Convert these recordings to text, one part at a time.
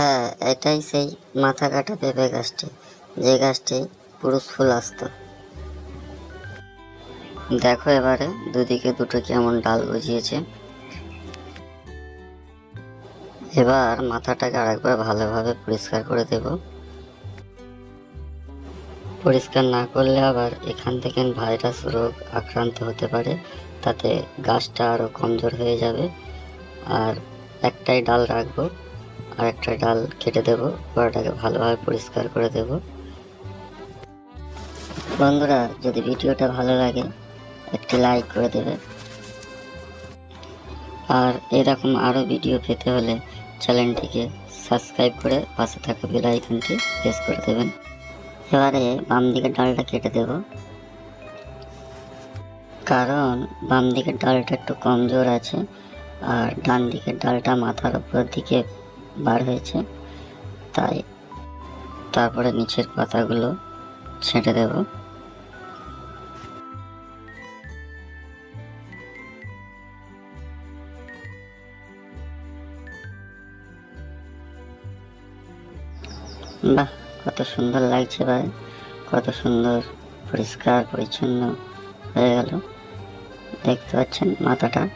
হ্যাঁ এটাই সেই মাথা কাটা পেঁপে গাছটি। যে গাছটি পুরুষ ফুল আসতো। দেখো এবারে দুদিকে দুটো কেমন ডাল বুঝিয়েছে এবার মাথাটাকে আরেকবার ভালোভাবে পরিষ্কার করে দেব। পরিষ্কার না করলে আবার এখান থেকে ভাইরাস রোগ আক্রান্ত হতে পারে। তাতে গাছটা আরও কমজোর হয়ে যাবে। আর একটাই ডাল রাখব। আর একটা ডাল কেটে দেবো গোড়াটাকে ভালোভাবে পরিষ্কার করে দেব। বন্ধুরা, যদি ভিডিওটা ভালো লাগে, একটি লাইক করে দেবে। আর এরকম আরও ভিডিও পেতে হলে চ্যানেলটিকে সাবস্ক্রাইব করে পাশে থাকা বেল আইকনটি প্রেস করে দেবেন। এবারে বাম দিকের ডালটা কেটে দেব। কারণ বাম দিকের ডালটা একটু কমজোর আছে, আর ডান দিকের ডালটা মাথার উপর দিকে বার হয়েছে। তাই তারপরে নিচের পাতাগুলো ছেঁটে দেব। বাহ, কত সুন্দর লাগছে ভাই। কত সুন্দর, পরিষ্কার, পরিচ্ছন্ন হয়ে গেল। দেখতে পাচ্ছেন মাথাটা।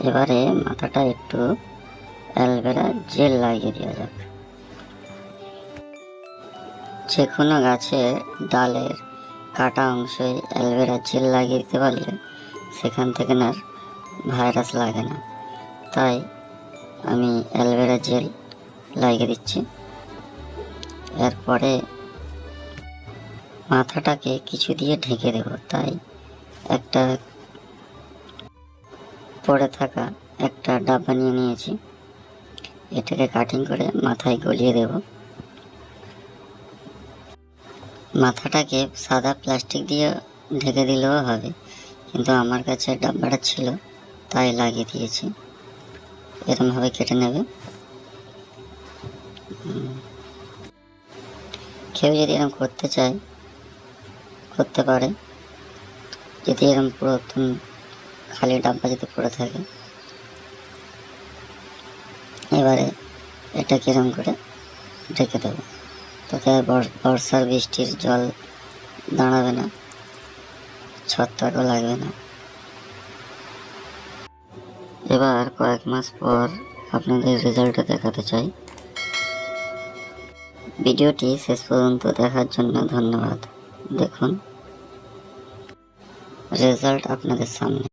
এবারে মাথাটা একটু অ্যালভেরা জেল লাগিয়ে দেওয়া যাক। যে কোনো গাছে ডালের কাটা অংশে অ্যালভেরা জেল লাগিয়ে দিতে পারলে সেখান থেকে না আর ভাইরাস লাগে না। তাই আমি অ্যালভেরা জেল লাগিয়ে দিচ্ছি। এরপরে মাথাটাকে কিছু দিয়ে ঢেকে দেব। তাই একটা পড়ে থাকা একটা ডাব্বা নিয়ে নিয়েছি। এটাকে কাটিং করে মাথায় গলিয়ে দেব। মাথাটাকে সাদা প্লাস্টিক দিয়ে ঢেকে দিলেও হবে, কিন্তু আমার কাছে ডাব্বাটা ছিল, তাই লাগিয়ে দিয়েছি। এরমভাবে কেটে নেবে। কেউ যদি এরকম করতে চায়, করতে পারে। যদি এরকম পুরাতন খালি ডাব্বা যদি পড়ে থাকে এবারে এটা কিরম করে ঢেকে দেবো। তাতে আর বর্ষার বৃষ্টির জল দাঁড়াবে না, ছত্রাকও লাগবে না। এবার কয়েক মাস পর আপনাদের রেজাল্টটা দেখাতে চাই। ভিডিওটি শেষ পর্যন্ত দেখার জন্য ধন্যবাদ। দেখুন, রেজাল্ট আপনাদের সামনে।